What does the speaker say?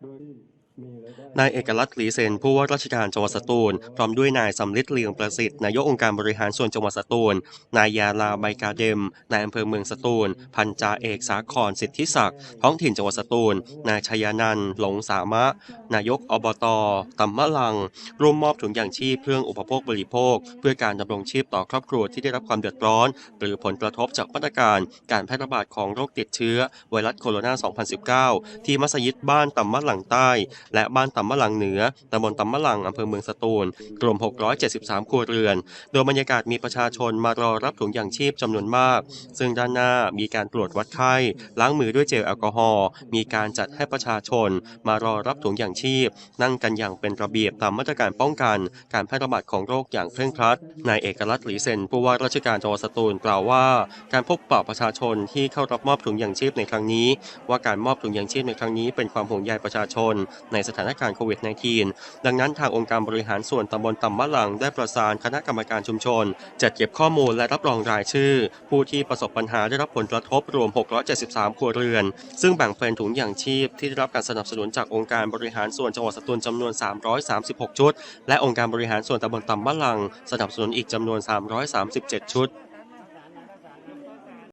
โดยที่มีรายได้ นายเอกลักษณ์หลีเซนผู้ว่าราชการจังหวัดสตูล พร้อมด้วยนายสำลิดเลียงประสิทธิ์นายกองค์การบริหารส่วนจังหวัดสตูล นายยาลาใบกาเดมนายอำเภอเมืองสตูล พันจ่าเอกสาครสิทธิศักดิ์ท้องถิ่นจังหวัดสตูล นายชยานันหลงสามะ นายกอบตตำมะลัง ร่วมมอบถุงยางชีพเครื่องอุปโภคบริโภค เพื่อการดำรงชีพต่อครอบครัวที่ได้รับความเดือดร้อน หรือผลกระทบจากมาตรการการแพร่ระบาดของโรคติดเชื้อไวรัสโคโรนา 2019 ที่มัสยิดบ้านตำมะหลังใต้และบ้านตำมะลังเหนือตำบลตำมะลังอำเภอเมืองสตูลรวม 673 ครัวเรือน โดยบรรยากาศมีประชาชนมารอรับถุงยางชีพจำนวนมาก ซึ่งด้านหน้ามีการตรวจวัดไข้ ล้างมือด้วยเจลแอลกอฮอล์มีการจัดให้ประชาชน มารอรับถุงยางชีพ นั่งกันอย่างเป็นระเบียบตามมาตรการป้องกันการแพร่ระบาดของโรคอย่างเคร่งครัดนายเอกลักษณ์หลีเซนผู้ว่าราชการจังหวัดสตูลกล่าวว่า การพบปะประชาชนที่เข้ารับมอบถุงยางชีพในครั้งนี้ ว่าการมอบถุงยางชีพในครั้งนี้เป็นความห่วงใยประชาชน ในสถานการณ์โควิด -19 ดังนั้นทางองค์การบริหารส่วนตำบลตำมะหลังได้ประสานคณะกรรมการชุมชน จัดเก็บข้อมูลและรับรองรายชื่อ ผู้ที่ประสบปัญหาได้รับผลกระทบรวม 673 ครัวเรือน ซึ่งแบ่งเป็นถุงอย่างชีพที่ได้รับการสนับสนุนจากองค์การบริหารส่วนจังหวัดสตูลจำนวน 336 ชุด และองค์การบริหารส่วนตำบลตำมะหลัง สนับสนุนอีกจำนวน 337 ชุด